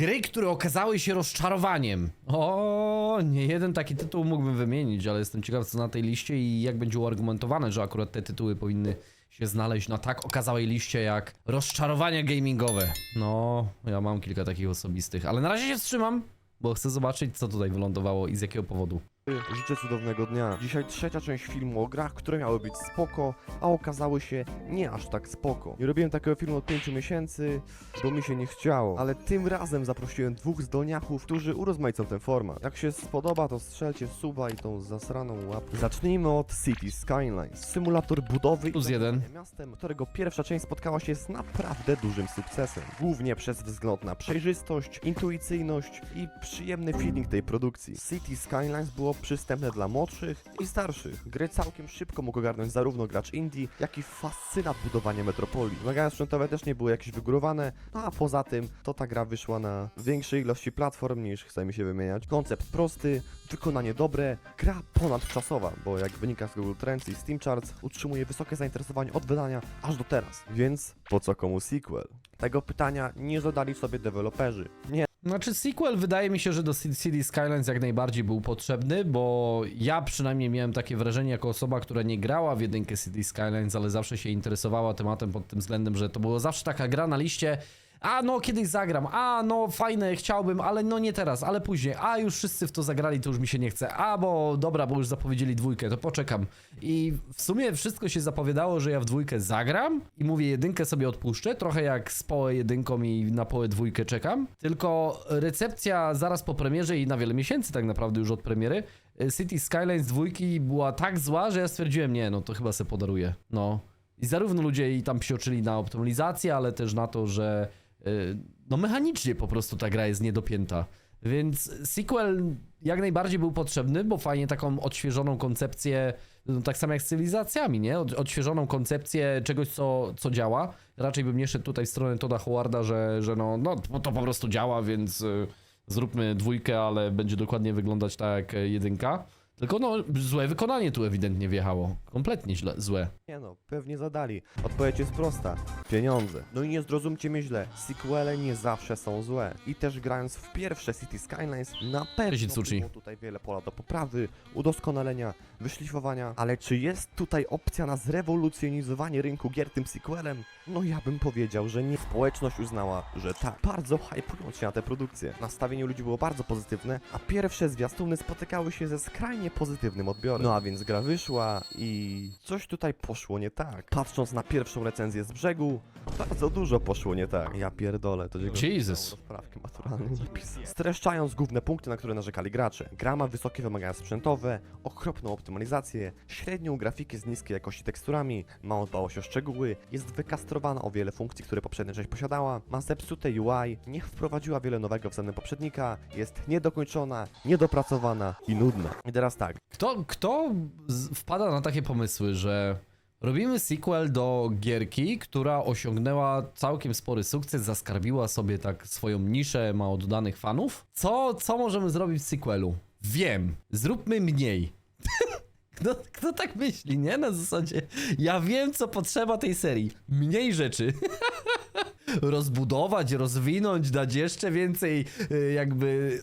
Gry, które okazały się rozczarowaniem. O, nie jeden taki tytuł mógłbym wymienić, ale jestem ciekaw co na tej liście i jak będzie uargumentowane, że akurat te tytuły powinny się znaleźć na tak okazałej liście jak rozczarowania gamingowe. No, ja mam kilka takich osobistych, ale na razie się wstrzymam, bo chcę zobaczyć co tutaj wylądowało i z jakiego powodu. Życzę cudownego dnia. Dzisiaj trzecia część filmu o grach, które miały być spoko, a okazały się nie aż tak spoko. Nie robiłem takiego filmu od 5 miesięcy, bo mi się nie chciało. Ale tym razem zaprosiłem dwóch zdolniaków, którzy urozmaicą ten format. Jak się spodoba, to strzelcie suba i tą zasraną łapkę. Zacznijmy od City Skylines. Symulator budowy Plus i jeden. miastem, którego pierwsza część spotkała się z naprawdę dużym sukcesem. Głównie przez wzgląd na przejrzystość, intuicyjność i przyjemny feeling tej produkcji. City Skylines było przystępne dla młodszych i starszych. Gry całkiem szybko mógł ogarnąć zarówno gracz indie, jak i fascynat budowania metropolii. Wymagania sprzętowe też nie były jakieś wygórowane, no a poza tym to ta gra wyszła na większej ilości platform niż chcemy się wymieniać. Koncept prosty, wykonanie dobre, gra ponadczasowa, bo jak wynika z Google Trends i Steam Charts, utrzymuje wysokie zainteresowanie od wydania aż do teraz. Więc po co komu sequel? Tego pytania nie zadali sobie deweloperzy. Nie Znaczy sequel wydaje mi się, że do City Skylines jak najbardziej był potrzebny, bo ja przynajmniej miałem takie wrażenie jako osoba, która nie grała w jedynkę City Skylines, ale zawsze się interesowała tematem pod tym względem, że to było zawsze taka gra na liście a no kiedyś zagram, a no fajne, chciałbym, ale no nie teraz, ale później, a już wszyscy w to zagrali, to już mi się nie chce, a bo dobra, bo już zapowiedzieli dwójkę, to poczekam. I w sumie wszystko się zapowiadało, że ja w dwójkę zagram i mówię jedynkę sobie odpuszczę, trochę jak z połę jedynką i na połę dwójkę czekam, tylko recepcja zaraz po premierze i na wiele miesięcy tak naprawdę już od premiery y, City Skylines dwójki była tak zła, że ja stwierdziłem, nie, no to chyba se podaruję, no. I zarówno ludzie i tam psioczyli na optymalizację, ale też na to, że no mechanicznie po prostu ta gra jest niedopięta. Więc sequel jak najbardziej był potrzebny, bo fajnie taką odświeżoną koncepcję, no tak samo jak z cywilizacjami, nie? Od, odświeżoną koncepcję czegoś, co, co działa. Raczej bym nie szedł tutaj w stronę Toda Howarda, że, że no, no to po prostu działa, więc y, zróbmy dwójkę, ale będzie dokładnie wyglądać tak jak y, jedynka. Tylko no, złe wykonanie tu ewidentnie wjechało. Kompletnie źle, złe. Nie no, pewnie zadali. Odpowiedź jest prosta. Pieniądze. No i nie zrozumcie mnie źle. Sequele nie zawsze są złe. I też grając w pierwsze City Skylines, na pewno było tutaj wiele pola do poprawy, udoskonalenia, wyszlifowania. Ale czy jest tutaj opcja na zrewolucjonizowanie rynku gier tym sequelem? No ja bym powiedział, że nie. Społeczność uznała, że tak. Bardzo hypując się na tę produkcję. Nastawienie ludzi było bardzo pozytywne, a pierwsze zwiastuny spotykały się ze skrajnie pozytywnym odbiorem. No a więc gra wyszła i coś tutaj poszło nie tak. Patrząc na pierwszą recenzję z brzegu, bardzo dużo poszło nie tak. Ja pierdolę, to dziękuję. Jesus. Maturalnej. Streszczając główne punkty, na które narzekali gracze. Gra ma wysokie wymagania sprzętowe, okropną optymalizację, średnią grafikę z niskiej jakości teksturami, mało dbałość o szczegóły, jest wykastrowana o wiele funkcji, które poprzednia część posiadała, ma zepsute UI, nie wprowadziła wiele nowego względem poprzednika, jest niedokończona, niedopracowana i nudna. I teraz tak, Kto, kto wpada na takie pomysły, że robimy sequel do gierki, która osiągnęła całkiem spory sukces, zaskarbiła sobie tak swoją niszę, ma oddanych fanów? Co, co możemy zrobić w sequelu? Wiem, zróbmy mniej. Kto, kto tak myśli, nie? Na zasadzie, ja wiem, co potrzeba tej serii. Mniej rzeczy. rozbudować, rozwinąć, dać jeszcze więcej, y, jakby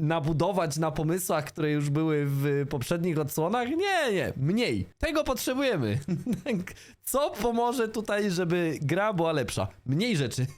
nabudować na pomysłach, które już były w poprzednich odsłonach. Nie, nie, mniej. Tego potrzebujemy. Co pomoże tutaj, żeby gra była lepsza? Mniej rzeczy.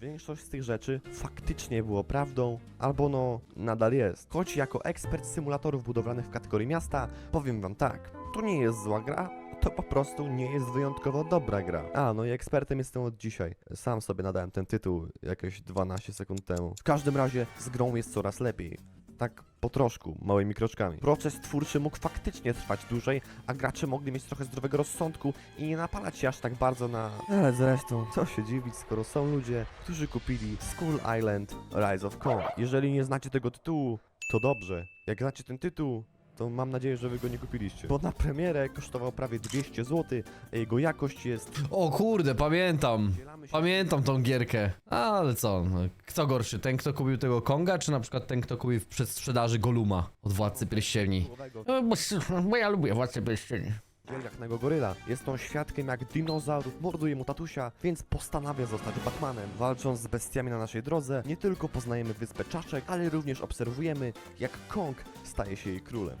Większość z tych rzeczy faktycznie było prawdą, albo no, nadal jest. Choć jako ekspert symulatorów budowlanych w kategorii miasta, powiem wam tak, to nie jest zła gra, to po prostu nie jest wyjątkowo dobra gra. A, no i ekspertem jestem od dzisiaj. Sam sobie nadałem ten tytuł jakieś 12 sekund temu. W każdym razie z grą jest coraz lepiej. Tak po troszku, małymi kroczkami. Proces twórczy mógł faktycznie trwać dłużej, a gracze mogli mieć trochę zdrowego rozsądku i nie napalać się aż tak bardzo na... Ale zresztą, co się dziwić, skoro są ludzie, którzy kupili Skull Island Rise of Kong. Jeżeli nie znacie tego tytułu, to dobrze. Jak znacie ten tytuł, to mam nadzieję, że wy go nie kupiliście. Bo na premierę kosztował prawie 200 zł, a jego jakość jest... O kurde, pamiętam. Pamiętam tą gierkę. Ale co, no, kto gorszy? Ten, kto kupił tego Konga, czy na przykład ten, kto kupił w przedsprzedaży Goluma od Władcy Pierścieni? No, bo, bo ja lubię Władcę Pierścieni. Wielgachnego goryla. Jest on świadkiem jak dinozaur morduje mu tatusia, więc postanawia zostać Batmanem. Walcząc z bestiami na naszej drodze, nie tylko poznajemy wyspę czaszek, ale również obserwujemy jak Kong staje się jej królem.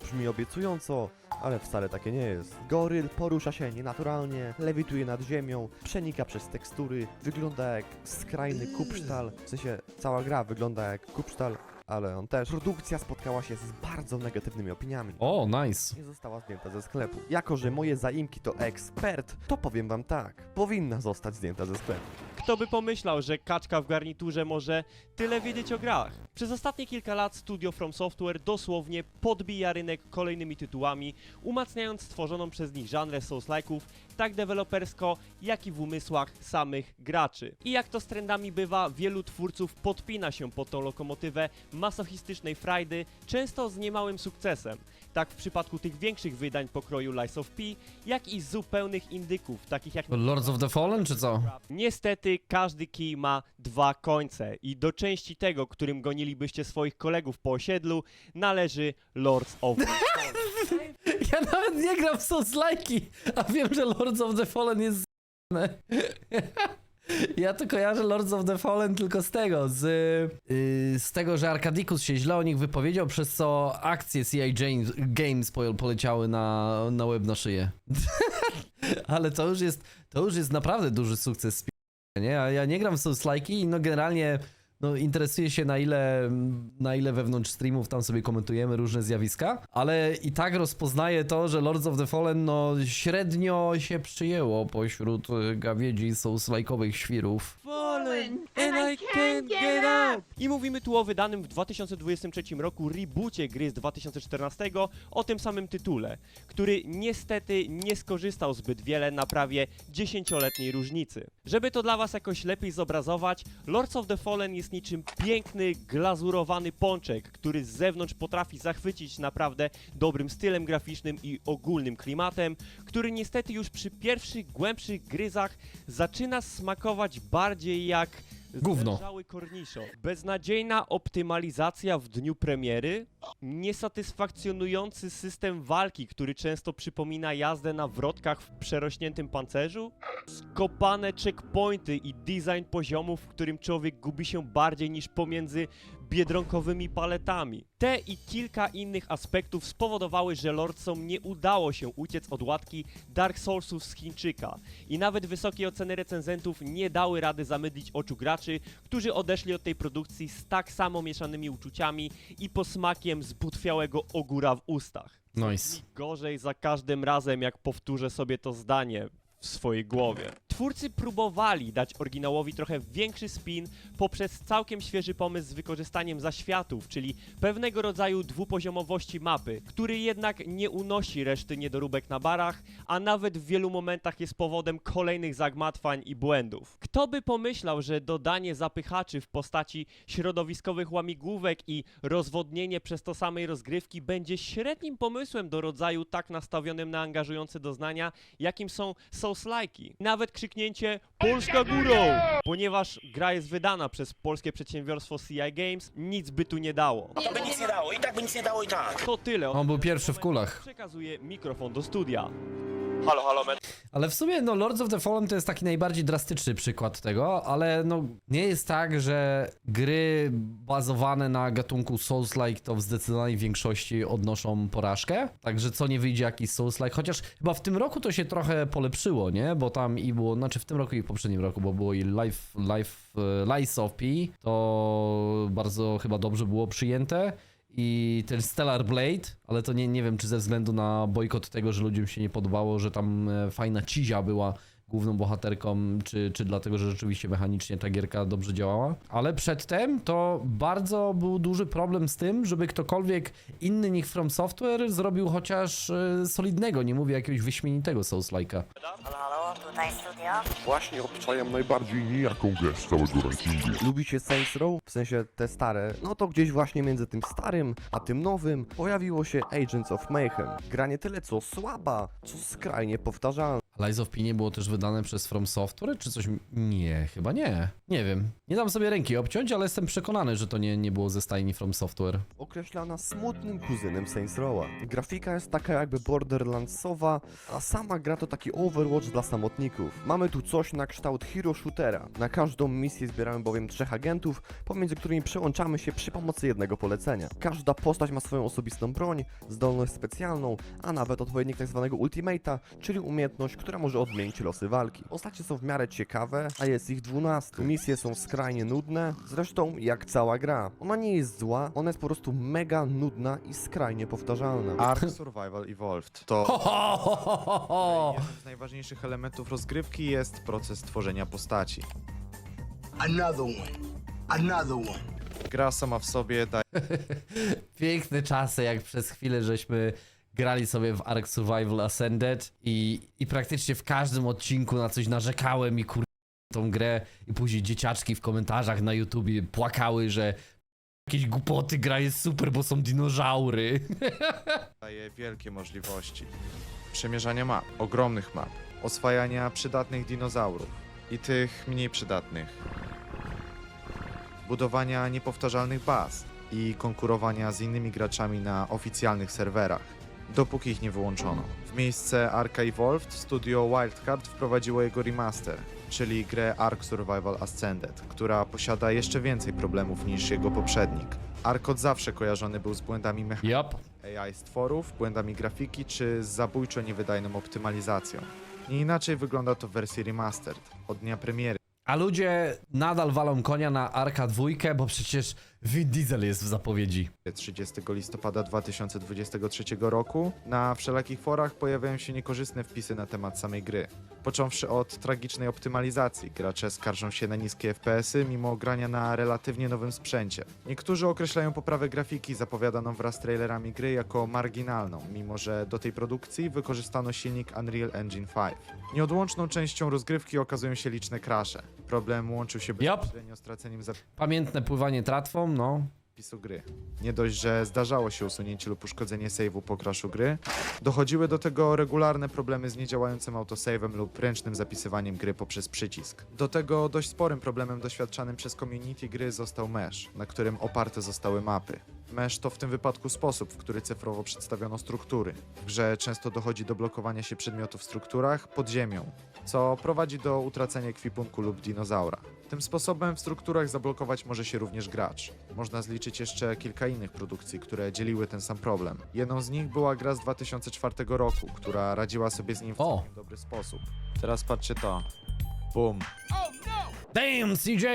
Brzmi obiecująco, ale wcale takie nie jest. Goryl porusza się nienaturalnie, lewituje nad ziemią, przenika przez tekstury, wygląda jak skrajny kupsztal, w sensie cała gra wygląda jak kupsztal, ale on też. Produkcja spotkała się z bardzo negatywnymi opiniami. O, nice. Nie została zdjęta ze sklepu. Jako, że moje zaimki to ekspert, to powiem wam tak. Powinna zostać zdjęta ze sklepu. Kto by pomyślał, że kaczka w garniturze może tyle wiedzieć o grach? Przez ostatnie kilka lat studio From Software dosłownie podbija rynek kolejnymi tytułami, umacniając stworzoną przez nich żanrę Souls-like'ów, tak dewelopersko, jak i w umysłach samych graczy. I jak to z trendami bywa, wielu twórców podpina się pod tą lokomotywę masochistycznej frajdy, często z niemałym sukcesem. Tak w przypadku tych większych wydań pokroju Lies of P, jak i zupełnych indyków, takich jak Lords of the Fallen, czy co? Niestety każdy kij ma dwa końce i do części tego, którym gonilibyście swoich kolegów po osiedlu, należy Lords of the Fallen. Ja nawet nie gram w Souls-like'i, a wiem, że Lords of the Fallen jest z***ne. Ja to kojarzę Lords of the Fallen tylko z tego, z, yy, z tego, że Arkadikus się źle o nich wypowiedział, przez co akcje CI James, Games po, poleciały na, na łeb na szyję. Ale to już jest, to już jest naprawdę duży sukces, nie? A ja nie gram w Souls-like'i i no generalnie no, interesuję się na ile, na ile wewnątrz streamów tam sobie komentujemy różne zjawiska, ale i tak rozpoznaję to, że Lords of the Fallen no średnio się przyjęło pośród y, gawiedzi souls-like'owych świrów. Fallen and I can't get up! I mówimy tu o wydanym w 2023 roku reboocie gry z 2014 o tym samym tytule, który niestety nie skorzystał zbyt wiele na prawie 10-letniej różnicy. Żeby to dla was jakoś lepiej zobrazować, Lords of the Fallen jest niczym piękny, glazurowany pączek, który z zewnątrz potrafi zachwycić naprawdę dobrym stylem graficznym i ogólnym klimatem, który niestety już przy pierwszych, głębszych gryzach zaczyna smakować bardziej jak Gówno. zderzały korniszo. Beznadziejna optymalizacja w dniu premiery, niesatysfakcjonujący system walki, który często przypomina jazdę na wrotkach w przerośniętym pancerzu, skopane checkpointy i design poziomów, w którym człowiek gubi się bardziej niż pomiędzy biedronkowymi paletami. Te i kilka innych aspektów spowodowały, że Lordsom nie udało się uciec od łatki Dark Soulsów z Chińczyka i nawet wysokie oceny recenzentów nie dały rady zamydlić oczu graczy, którzy odeszli od tej produkcji z tak samo mieszanymi uczuciami i posmakiem zbutwiałego ogóra w ustach. Nice. Gorzej za każdym razem, jak powtórzę sobie to zdanie w swojej głowie. Twórcy próbowali dać oryginałowi trochę większy spin poprzez całkiem świeży pomysł z wykorzystaniem zaświatów, czyli pewnego rodzaju dwupoziomowości mapy, który jednak nie unosi reszty niedoróbek na barach, a nawet w wielu momentach jest powodem kolejnych zagmatwań i błędów. Kto by pomyślał, że dodanie zapychaczy w postaci środowiskowych łamigłówek i rozwodnienie przez to samej rozgrywki będzie średnim pomysłem do rodzaju tak nastawionym na angażujące doznania, jakim są Souls-like'i. Nawet krzyknięcie Polska górą! Ponieważ gra jest wydana przez polskie przedsiębiorstwo CI Games, nic by tu nie dało. To by nic nie dało, i tak by nic nie dało i tak. To tyle. On był pierwszy w kulach. Przekazuję mikrofon do studia. Halo, halo, med. Ale w sumie, no, Lords of the Fallen to jest taki najbardziej drastyczny przykład tego, ale no, nie jest tak, że gry bazowane na gatunku Souls-like to w zdecydowanej większości odnoszą porażkę. Także co nie wyjdzie jakiś Souls-like, chociaż chyba w tym roku to się trochę polepszyło, nie? Bo tam i było, znaczy w tym roku i w poprzednim roku, bo było i Life, Life, e, Lies of P, to bardzo chyba dobrze było przyjęte. I ten Stellar Blade, ale to nie, nie wiem, czy ze względu na bojkot tego, że ludziom się nie podobało, że tam e, fajna cizia była główną bohaterką, czy, czy dlatego, że rzeczywiście mechanicznie ta gierka dobrze działała. Ale przedtem to bardzo był duży problem z tym, żeby ktokolwiek inny niż From Software zrobił chociaż e, solidnego, nie mówię jakiegoś wyśmienitego Souls-like'a. Halo, halo, tutaj studio. Właśnie obczajam najbardziej nijaką grę z całego rankingu. Lubicie Saints Row? W sensie te stare? No to gdzieś właśnie między tym starym, a tym nowym pojawiło się Agents of Mayhem. Gra nie tyle co słaba, co skrajnie powtarzalna. Lies of P nie było też wydane przez From Software, czy coś? Nie, chyba nie. Nie wiem. Nie dam sobie ręki obciąć, ale jestem przekonany, że to nie, nie było ze stajni From Software. określana smutnym kuzynem Saints Row'a. Grafika jest taka jakby Borderlandsowa, a sama gra to taki Overwatch dla samotników. Mamy tu coś na kształt hero shootera. Na każdą misję zbieramy bowiem trzech agentów, pomiędzy którymi przełączamy się przy pomocy jednego polecenia. Każda postać ma swoją osobistą broń, zdolność specjalną, a nawet odpowiednik tzw. ultimate'a, czyli umiejętność, która może odmienić losy walki. Postacie są w miarę ciekawe, a jest ich 12. Misje są skrajnie nudne, zresztą jak cała gra. Ona nie jest zła, ona jest po prostu mega nudna i skrajnie powtarzalna. Ark Survival Evolved to Ho, ho, ho, ho, ho, ho. jeden z najważniejszych elementów rozgrywki jest proces tworzenia postaci. Another one. Another one. Gra sama w sobie daje Piękne czasy, jak przez chwilę żeśmy grali sobie w Ark Survival Ascended i, i praktycznie w każdym odcinku na coś narzekałem i kur... tą grę i później dzieciaczki w komentarzach na YouTubie płakały, że jakieś głupoty, gra jest super, bo są dinozaury. daje wielkie możliwości. Przemierzania map, ogromnych map, oswajania przydatnych dinozaurów i tych mniej przydatnych. Budowania niepowtarzalnych baz i konkurowania z innymi graczami na oficjalnych serwerach, dopóki ich nie wyłączono. W miejsce Arka Evolved studio Wildcard wprowadziło jego remaster, czyli grę Ark Survival Ascended, która posiada jeszcze więcej problemów niż jego poprzednik. Ark od zawsze kojarzony był z błędami mechaniki Yup. AI stworów, błędami grafiki czy z zabójczo niewydajną optymalizacją. Nie inaczej wygląda to w wersji remastered. Od dnia premiery A ludzie nadal walą konia na Arka dwójkę, bo przecież Vin Diesel jest w zapowiedzi. 30 listopada 2023 roku na wszelakich forach pojawiają się niekorzystne wpisy na temat samej gry. Począwszy od tragicznej optymalizacji, gracze skarżą się na niskie FPS-y mimo grania na relatywnie nowym sprzęcie. Niektórzy określają poprawę grafiki zapowiadaną wraz z trailerami gry jako marginalną, mimo że do tej produkcji wykorzystano silnik Unreal Engine 5. Nieodłączną częścią rozgrywki okazują się liczne crashe. Problem łączył się bezpośrednio z traceniem Pamiętne pływanie tratwą, no. zapisu gry. Nie dość, że zdarzało się usunięcie lub uszkodzenie save'u po crashu gry, dochodziły do tego regularne problemy z niedziałającym autosave'em lub ręcznym zapisywaniem gry poprzez przycisk. Do tego dość sporym problemem doświadczanym przez community gry został mesh, na którym oparte zostały mapy. Mesh to w tym wypadku sposób, w który cyfrowo przedstawiono struktury. W grze często dochodzi do blokowania się przedmiotów w strukturach pod ziemią, co prowadzi do utracenia ekwipunku lub dinozaura. Tym sposobem w strukturach zablokować może się również gracz. Można zliczyć jeszcze kilka innych produkcji, które dzieliły ten sam problem. Jedną z nich była gra z 2004 roku, która radziła sobie z nim w O. całkiem dobry sposób. Teraz patrzcie to. Boom. Damn, CJ!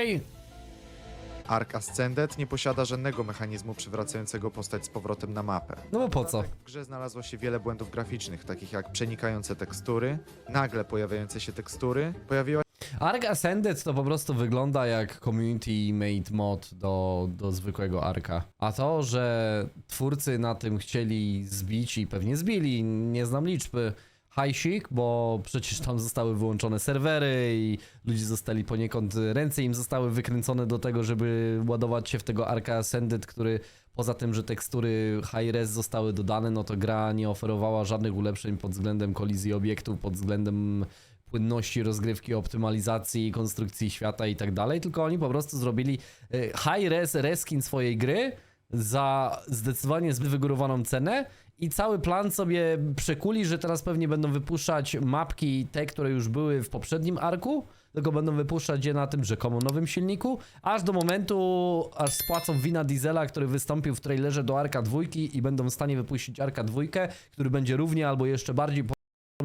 Ark Ascended nie posiada żadnego mechanizmu przywracającego postać z powrotem na mapę. No bo po co? W grze znalazło się wiele błędów graficznych, takich jak przenikające tekstury, nagle pojawiające się tekstury, pojawiła Ark Ascended to po prostu wygląda jak community made mod do, do zwykłego Arka. A to, że twórcy na tym chcieli zbić i pewnie zbili, nie znam liczby, hajsik, bo przecież tam zostały wyłączone serwery i ludzie zostali poniekąd, ręce im zostały wykręcone do tego, żeby ładować się w tego Arka Ascended, który poza tym, że tekstury high-res zostały dodane, no to gra nie oferowała żadnych ulepszeń pod względem kolizji obiektów, pod względem płynności rozgrywki, optymalizacji, konstrukcji świata i tak dalej, tylko oni po prostu zrobili y, high-res reskin swojej gry za zdecydowanie zbyt wygórowaną cenę i cały plan sobie przekuli, że teraz pewnie będą wypuszczać mapki te, które już były w poprzednim arku, tylko będą wypuszczać je na tym rzekomo nowym silniku, aż do momentu, aż spłacą wina Diesela, który wystąpił w trailerze do Arka dwójki i będą w stanie wypuścić Arka dwójkę, który będzie równie albo jeszcze bardziej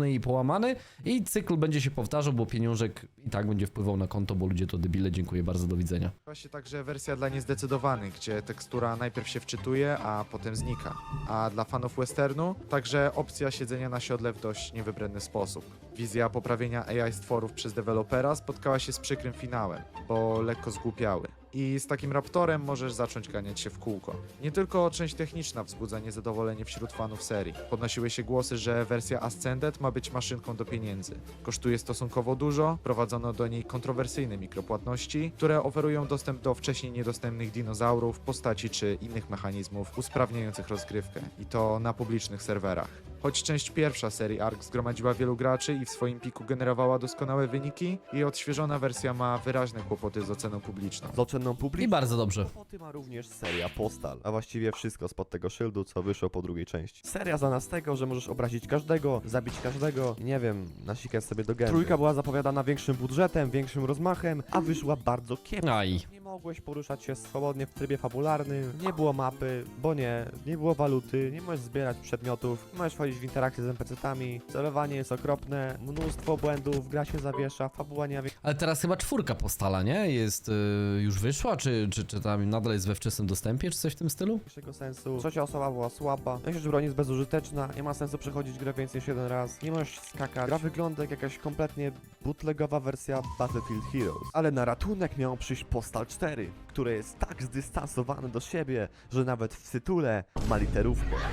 i połamany i cykl będzie się powtarzał, bo pieniążek i tak będzie wpływał na konto, bo ludzie to debile. Dziękuję bardzo, do widzenia. się także wersja dla niezdecydowanych, gdzie tekstura najpierw się wczytuje, a potem znika. A dla fanów westernu także opcja siedzenia na siodle w dość niewybredny sposób. Wizja poprawienia AI stworów przez dewelopera spotkała się z przykrym finałem, bo lekko zgłupiały. I z takim Raptorem możesz zacząć ganiać się w kółko. Nie tylko część techniczna wzbudza niezadowolenie wśród fanów serii. Podnosiły się głosy, że wersja Ascended ma być maszynką do pieniędzy. Kosztuje stosunkowo dużo, prowadzono do niej kontrowersyjne mikropłatności, które oferują dostęp do wcześniej niedostępnych dinozaurów, postaci czy innych mechanizmów usprawniających rozgrywkę. I to na publicznych serwerach. Choć część pierwsza serii ARK zgromadziła wielu graczy i w swoim piku generowała doskonałe wyniki, jej odświeżona wersja ma wyraźne kłopoty z oceną publiczną. Z oceną I publiczną. bardzo dobrze. Kłopoty ma również seria Postal, a właściwie wszystko spod tego szyldu, co wyszło po drugiej części. Seria znana z tego, że możesz obrazić każdego, zabić każdego, nie wiem, nasikać sobie do gęby. Trójka była zapowiadana większym budżetem, większym rozmachem, a wyszła bardzo kiepsko. Aj. Nie mogłeś poruszać się swobodnie w trybie fabularnym, nie było mapy, bo nie, nie było waluty, nie możesz zbierać przedmiotów, nie możesz wchodzić w interakcję z NPC-tami, celowanie jest okropne, mnóstwo błędów, gra się zawiesza, fabuła nie Ale teraz chyba czwórka postala, nie? Jest y, już wyszła, czy, czy, czy tam nadal jest we wczesnym dostępie, czy coś w tym stylu? większego sensu. Trzecia osoba była słaba. Że broń jest bezużyteczna. Nie ma sensu przechodzić grę więcej niż jeden raz. Nie możesz skakać. Gra wygląda jak jakaś kompletnie bootlegowa wersja Battlefield Heroes. Ale na ratunek miał przyjść Postal 4, które jest tak zdystansowane do siebie, że nawet w tytule ma literówkę.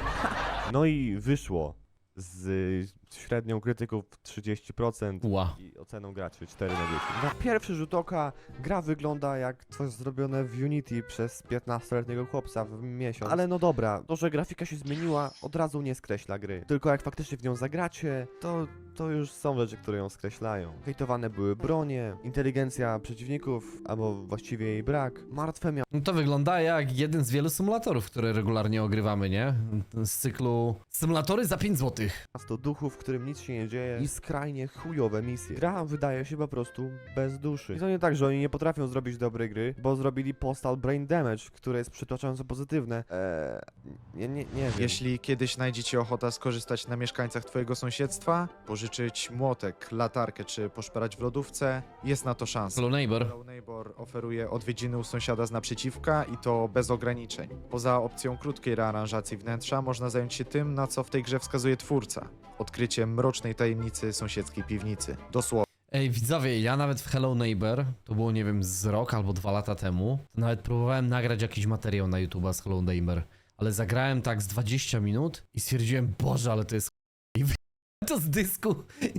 No i wyszło z średnią krytyków 30% Ła. i oceną graczy 4 na 10. Na pierwszy rzut oka gra wygląda jak coś zrobione w Unity przez 15-letniego chłopca w miesiąc. Ale no dobra, to, że grafika się zmieniła, od razu nie skreśla gry. Tylko jak faktycznie w nią zagracie, to, to już są rzeczy, które ją skreślają. Hejtowane były bronie, inteligencja przeciwników, albo właściwie jej brak. Martwe No to wygląda jak jeden z wielu symulatorów, które regularnie ogrywamy, nie? Z cyklu symulatory za 5 zł. miasto duchów, którym nic się nie dzieje i skrajnie chujowe misje. Gra wydaje się po prostu bez duszy. I to nie tak, że oni nie potrafią zrobić dobrej gry, bo zrobili Postal Brain Damage, które jest przytłaczająco pozytywne. Eee, nie, nie, nie wiem. Jeśli kiedyś znajdzie ci ochota skorzystać na mieszkańcach twojego sąsiedztwa, pożyczyć młotek, latarkę czy poszperać w lodówce, jest na to szansa. Hello Neighbor. Hello Neighbor oferuje odwiedziny u sąsiada z naprzeciwka i to bez ograniczeń. Poza opcją krótkiej rearanżacji wnętrza można zająć się tym, na co w tej grze wskazuje twórca. Mrocznej tajemnicy sąsiedzkiej piwnicy. Dosłownie. Ej, widzowie, ja nawet w Hello Neighbor, to było nie wiem, z rok albo dwa lata temu, nawet próbowałem nagrać jakiś materiał na YouTube'a z Hello Neighbor, ale zagrałem tak z 20 minut i stwierdziłem, boże, ale to jest to z dysku.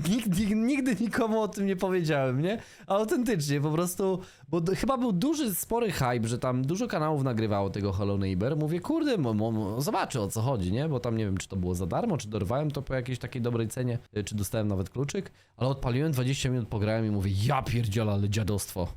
Nigdy, nigdy nikomu o tym nie powiedziałem, nie? Autentycznie, po prostu, bo d- chyba był duży, spory hype, że tam dużo kanałów nagrywało tego Hello Neighbor. Mówię, kurde, zobaczę o co chodzi, nie? Bo tam nie wiem, czy to było za darmo, czy dorwałem to po jakiejś takiej dobrej cenie, y, czy dostałem nawet kluczyk, ale odpaliłem 20 minut, pograłem i mówię, ja pierdzielę, ale dziadostwo.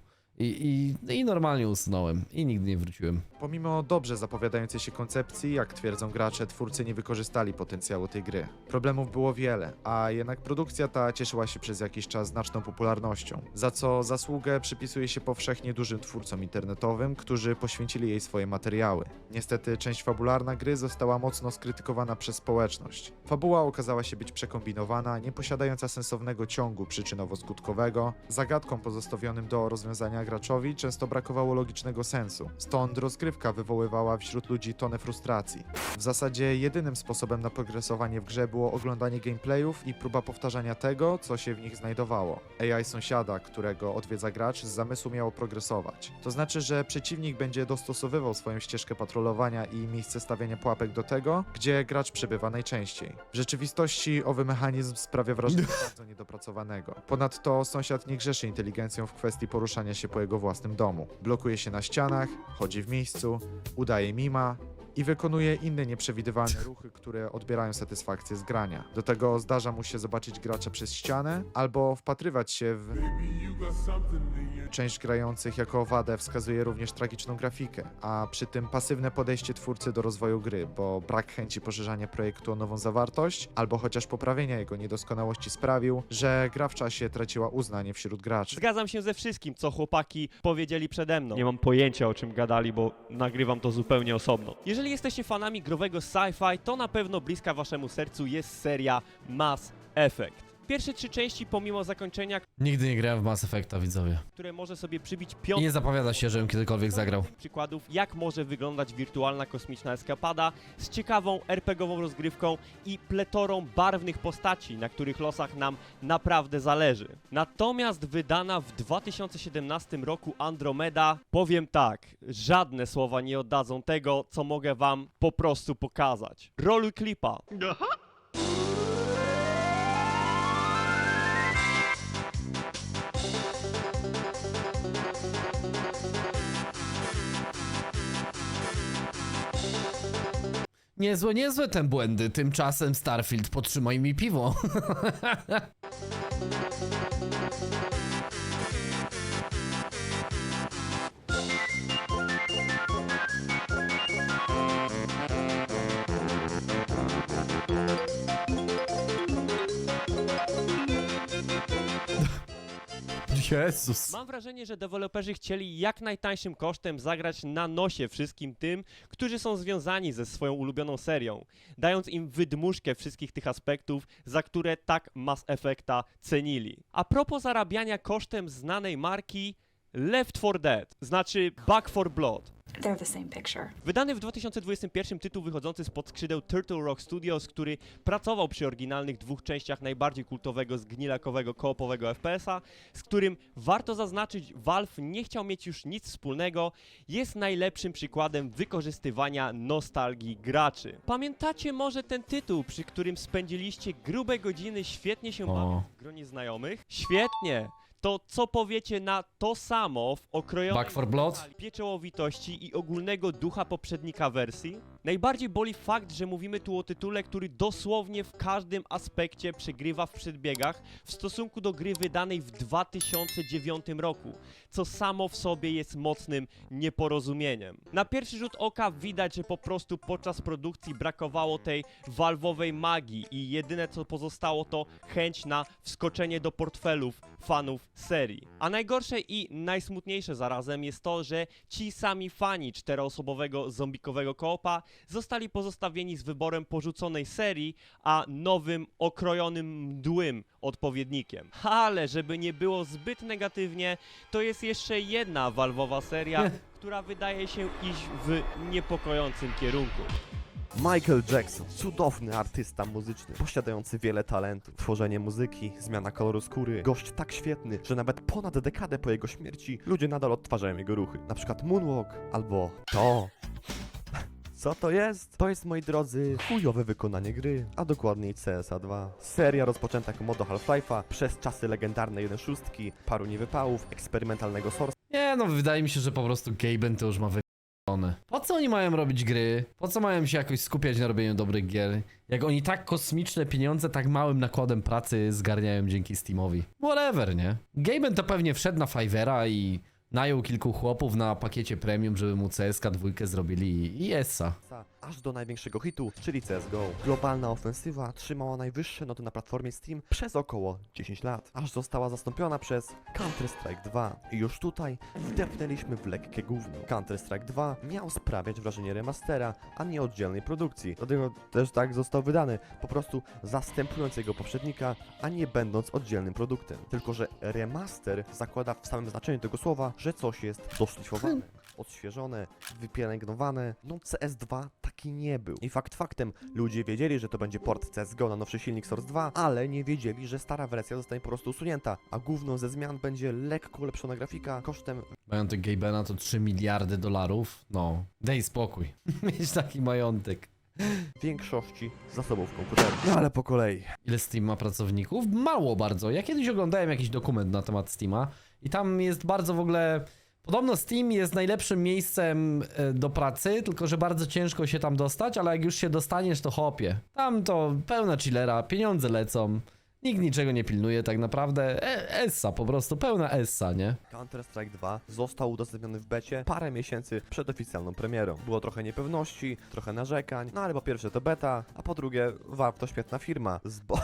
I, i, I normalnie usunąłem i nigdy nie wróciłem. Pomimo dobrze zapowiadającej się koncepcji, jak twierdzą gracze, twórcy nie wykorzystali potencjału tej gry. Problemów było wiele, a jednak produkcja ta cieszyła się przez jakiś czas znaczną popularnością, za co zasługę przypisuje się powszechnie dużym twórcom internetowym, którzy poświęcili jej swoje materiały. Niestety część fabularna gry została mocno skrytykowana przez społeczność. Fabuła okazała się być przekombinowana, nie posiadająca sensownego ciągu przyczynowo-skutkowego, zagadką pozostawionym do rozwiązania graczowi często brakowało logicznego sensu, stąd rozgrywka wywoływała wśród ludzi tonę frustracji. W zasadzie jedynym sposobem na progresowanie w grze było oglądanie gameplayów i próba powtarzania tego, co się w nich znajdowało. AI sąsiada, którego odwiedza gracz, z zamysłu miało progresować. To znaczy, że przeciwnik będzie dostosowywał swoją ścieżkę patrolowania i miejsce stawiania pułapek do tego, gdzie gracz przebywa najczęściej. W rzeczywistości owy mechanizm sprawia wrażenie bardzo niedopracowanego. Ponadto sąsiad nie grzeszy inteligencją w kwestii poruszania się po jego własnym domu. Blokuje się na ścianach, chodzi w miejscu, udaje mima i wykonuje inne nieprzewidywalne ruchy, które odbierają satysfakcję z grania. Do tego zdarza mu się zobaczyć gracza przez ścianę albo wpatrywać się w Część grających jako wadę wskazuje również tragiczną grafikę, a przy tym pasywne podejście twórcy do rozwoju gry, bo brak chęci poszerzania projektu o nową zawartość, albo chociaż poprawienia jego niedoskonałości sprawił, że gra w czasie traciła uznanie wśród graczy. Zgadzam się ze wszystkim, co chłopaki powiedzieli przede mną. Nie mam pojęcia o czym gadali, bo nagrywam to zupełnie osobno. Jeżeli jesteście fanami growego sci-fi, to na pewno bliska waszemu sercu jest seria Mass Effect. Pierwsze trzy części, pomimo zakończenia, Nigdy nie grałem w Mass Effecta, widzowie. które może sobie przybić I piątkę nie zapowiada się, żebym kiedykolwiek zagrał. przykładów, jak może wyglądać wirtualna kosmiczna eskapada z ciekawą RPGową rozgrywką i pletorą barwnych postaci, na których losach nam naprawdę zależy. Natomiast wydana w 2017 roku Andromeda, powiem tak, żadne słowa nie oddadzą tego, co mogę wam po prostu pokazać. Roluj klipa. Niezłe, niezłe te błędy. Tymczasem Starfield podtrzymaj mi piwo. Jezus. Mam wrażenie, że deweloperzy chcieli jak najtańszym kosztem zagrać na nosie wszystkim tym, którzy są związani ze swoją ulubioną serią, dając im wydmuszkę wszystkich tych aspektów, za które tak Mass Effecta cenili. A propos zarabiania kosztem znanej marki Left 4 Dead, znaczy Back 4 Blood. They're the same picture. Wydany w 2021 tytuł wychodzący spod skrzydeł Turtle Rock Studios, który pracował przy oryginalnych dwóch częściach najbardziej kultowego zgnilakowego koopowego FPS-a, z którym warto zaznaczyć, Valve nie chciał mieć już nic wspólnego, jest najlepszym przykładem wykorzystywania nostalgii graczy. Pamiętacie może ten tytuł, przy którym spędziliście grube godziny świetnie się bawiąc w gronie znajomych? Świetnie! To co powiecie na to samo w okrojonej Back 4 Blood? pieczołowitości i ogólnego ducha poprzednika wersji? Najbardziej boli fakt, że mówimy tu o tytule, który dosłownie w każdym aspekcie przegrywa w przedbiegach w stosunku do gry wydanej w 2009 roku, co samo w sobie jest mocnym nieporozumieniem. Na pierwszy rzut oka widać, że po prostu podczas produkcji brakowało tej walwowej magii i jedyne co pozostało to chęć na wskoczenie do portfelów fanów serii. A najgorsze i najsmutniejsze zarazem jest to, że ci sami fani czteroosobowego zombikowego koopa zostali pozostawieni z wyborem porzuconej serii, a nowym, okrojonym mdłym odpowiednikiem. Ale żeby nie było zbyt negatywnie, to jest jeszcze jedna walwowa seria, która wydaje się iść w niepokojącym kierunku. Michael Jackson, cudowny artysta muzyczny, posiadający wiele talentów. Tworzenie muzyki, zmiana koloru skóry, gość tak świetny, że nawet ponad dekadę po jego śmierci ludzie nadal odtwarzają jego ruchy. Na przykład Moonwalk albo to. Co to jest? To jest, moi drodzy, chujowe wykonanie gry, a dokładniej CSA 2. Seria rozpoczęta jako modo Half-Life'a przez czasy legendarnej 1.6, paru niewypałów, eksperymentalnego Source Nie no, wydaje mi się, że po prostu Gaben to już ma wyjebane. Po co oni mają robić gry? Po co mają się jakoś skupiać na robieniu dobrych gier? Jak oni tak kosmiczne pieniądze, tak małym nakładem pracy zgarniają dzięki Steamowi. Whatever, nie? Gaben to pewnie wszedł na Fivera i najął kilku chłopów na pakiecie premium, żeby mu CSK dwójkę zrobili i essa. aż do największego hitu, czyli CSGO. Globalna ofensywa trzymała najwyższe noty na platformie Steam przez około 10 lat, aż została zastąpiona przez Counter-Strike 2. I już tutaj wdepnęliśmy w lekkie gówno. Counter-Strike 2 miał sprawiać wrażenie remastera, a nie oddzielnej produkcji. Dlatego też tak został wydany, po prostu zastępując jego poprzednika, a nie będąc oddzielnym produktem. Tylko, że remaster zakłada w samym znaczeniu tego słowa, że coś jest doszlifowane odświeżone, wypielęgnowane. No CS2 taki nie był. I fakt faktem, ludzie wiedzieli, że to będzie port CSGO na nowszy silnik Source 2, ale nie wiedzieli, że stara wersja zostanie po prostu usunięta, a główną ze zmian będzie lekko ulepszona grafika kosztem Majątek Gabena to 3 miliardy dolarów. No, daj spokój. Mieć taki majątek. większości zasobów komputerów. No ale po kolei. Ile Steam ma pracowników? Mało bardzo. Ja kiedyś oglądałem jakiś dokument na temat Steama i tam jest bardzo w ogóle. Podobno Steam jest najlepszym miejscem e, do pracy, tylko że bardzo ciężko się tam dostać, ale jak już się dostaniesz, to hopie. Tam to pełna chillera, pieniądze lecą, nikt niczego nie pilnuje tak naprawdę. E essa, po prostu pełna essa, nie? Counter-Strike 2 został udostępniony w becie parę miesięcy przed oficjalną premierą. Było trochę niepewności, trochę narzekań, no ale po pierwsze to beta, a po drugie Valve to świetna firma z bo...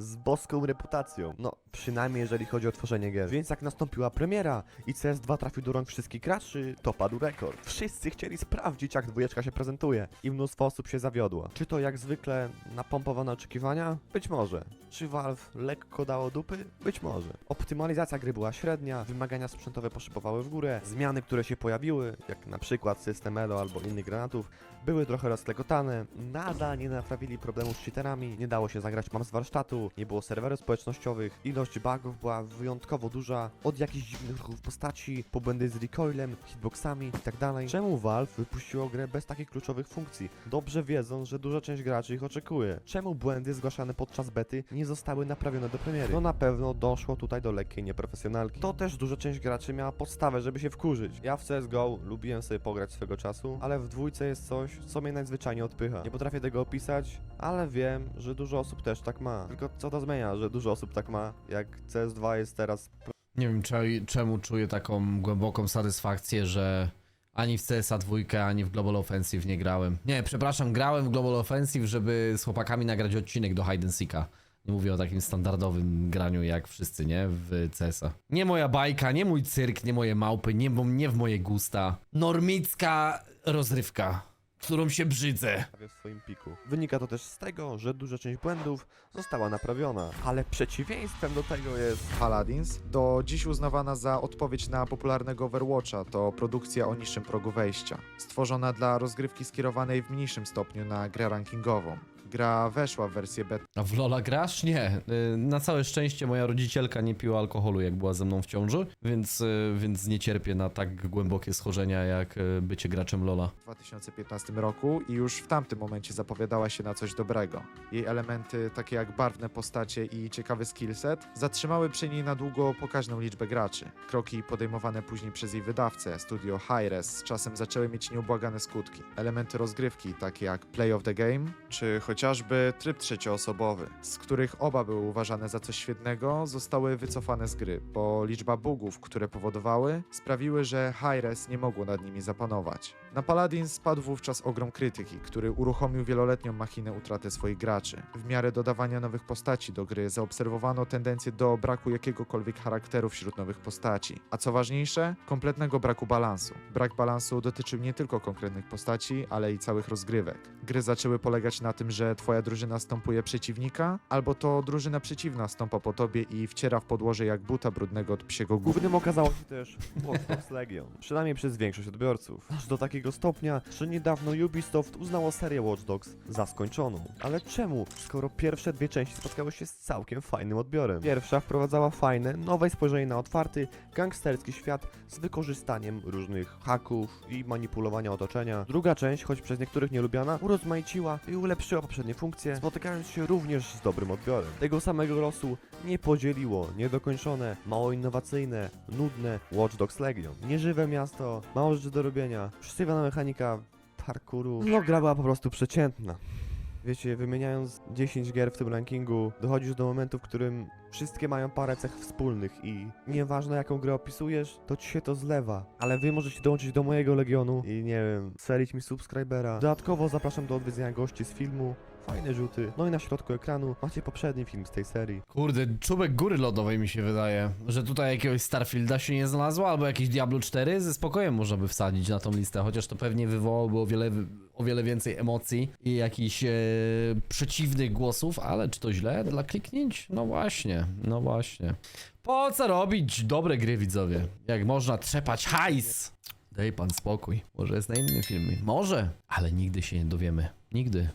z boską reputacją. No, przynajmniej jeżeli chodzi o tworzenie gier. Więc jak nastąpiła premiera i CS2 trafił do rąk wszystkich graczy, to padł rekord. Wszyscy chcieli sprawdzić, jak dwójeczka się prezentuje i mnóstwo osób się zawiodło. Czy to jak zwykle napompowane oczekiwania? Być może. Czy Valve lekko dało dupy? Być może. Optymalizacja gry była średnia, wymagania sprzętowe poszybowały w górę, zmiany, które się pojawiły, jak na przykład system ELO albo innych granatów, były trochę rozklekotane, nadal nie naprawili problemu z cheaterami, nie dało się zagrać mam z warsztatu, nie było serwerów społecznościowych, ilość bugów była wyjątkowo duża, od jakichś dziwnych ruchów postaci, po błędy z recoilem, hitboxami itd. Czemu Valve wypuściło grę bez takich kluczowych funkcji, dobrze wiedząc, że duża część graczy ich oczekuje? Czemu błędy zgłaszane podczas bety nie zostały naprawione do premiery? No na pewno doszło tutaj do lekkiej nieprofesjonalki. To też duża część graczy miała podstawę, żeby się wkurzyć. Ja w CSGO lubiłem sobie pograć swego czasu, ale w dwójce jest coś, co mnie nadzwyczajnie odpycha. Nie potrafię tego opisać, ale wiem, że dużo osób też tak ma. Tylko co to zmienia, że dużo osób tak ma, jak CS2 jest teraz Nie wiem cze- czemu czuję taką głęboką satysfakcję, że ani w CSA 2, ani w Global Offensive nie grałem. Nie, przepraszam, grałem w Global Offensive, żeby z chłopakami nagrać odcinek do Hide and Seeka. Nie mówię o takim standardowym graniu jak wszyscy, nie? W CSa. Nie moja bajka, nie mój cyrk, nie moje małpy, nie, nie w moje gusta. Normicka rozrywka, którą się brzydzę. w swoim piku. Wynika to też z tego, że duża część błędów została naprawiona, ale przeciwieństwem do tego jest Paladins, do dziś uznawana za odpowiedź na popularnego Overwatcha, to produkcja o niższym progu wejścia. Stworzona dla rozgrywki skierowanej w mniejszym stopniu na grę rankingową. Gra weszła w wersję beta A w Lola grasz? Nie. Y, Na całe szczęście moja rodzicielka nie piła alkoholu, jak była ze mną w ciąży, więc, y, więc nie cierpię na tak głębokie schorzenia, jak y, bycie graczem Lola. w 2015 roku i już w tamtym momencie zapowiadała się na coś dobrego. Jej elementy, takie jak barwne postacie i ciekawy skillset, zatrzymały przy niej na długo pokaźną liczbę graczy. Kroki podejmowane później przez jej wydawcę, studio Hi-Res, z czasem zaczęły mieć nieubłagane skutki. Elementy rozgrywki, takie jak Play of the Game, czy chociażby tryb trzecioosobowy, z których oba były uważane za coś świetnego, zostały wycofane z gry, bo liczba bugów, które powodowały, sprawiły, że Hi-Res nie mogło nad nimi zapanować. Na Paladin spadł wówczas ogrom krytyki, który uruchomił wieloletnią machinę utraty swoich graczy. W miarę dodawania nowych postaci do gry zaobserwowano tendencję do braku jakiegokolwiek charakteru wśród nowych postaci. A co ważniejsze, kompletnego braku balansu. Brak balansu dotyczył nie tylko konkretnych postaci, ale i całych rozgrywek. Gry zaczęły polegać na tym, że twoja drużyna stąpuje przeciwnika, albo to drużyna przeciwna stąpa po tobie i wciera w podłoże jak buta brudnego od psiego. Głównym okazało się też Watch Dogs Legion, przynajmniej przez większość odbiorców. Aż do takiego stopnia, że niedawno Ubisoft uznało serię Watch Dogs za skończoną. Ale czemu, skoro pierwsze dwie części spotkały się z całkiem fajnym odbiorem? Pierwsza wprowadzała fajne, nowe spojrzenie na otwarty, gangsterski świat z wykorzystaniem różnych haków i manipulowania otoczenia. Druga część, choć przez niektórych nielubiana, urozmaiciła i ulepszyła poprzednie funkcje, spotykając się również z dobrym odbiorem. Tego samego losu nie podzieliło niedokończone, mało innowacyjne, nudne Watch Dogs Legion. Nieżywe miasto, mało rzeczy do robienia, przystawiona mechanika parkouru. No gra była po prostu przeciętna. Wiecie, wymieniając 10 gier w tym rankingu, dochodzisz do momentu, w którym wszystkie mają parę cech wspólnych i nieważne jaką grę opisujesz, to ci się to zlewa. Ale wy możecie dołączyć do mojego Legionu i nie wiem, selić mi subskrybera. Dodatkowo zapraszam do odwiedzenia gości z filmu. Fajne rzuty. No i na środku ekranu macie poprzedni film z tej serii. Kurde, czubek góry lodowej mi się wydaje, że tutaj jakiegoś Starfielda się nie znalazło, albo jakieś Diablo 4 ze spokojem można by wsadzić na tą listę, chociaż to pewnie wywołałoby o wiele, o wiele więcej emocji i jakichś e, przeciwnych głosów, ale czy to źle dla kliknięć? No właśnie, no właśnie. Po co robić dobre gry, widzowie? Jak można trzepać hajs? Daj pan spokój. Może jest na innym filmie. Może, ale nigdy się nie dowiemy. Nigdy.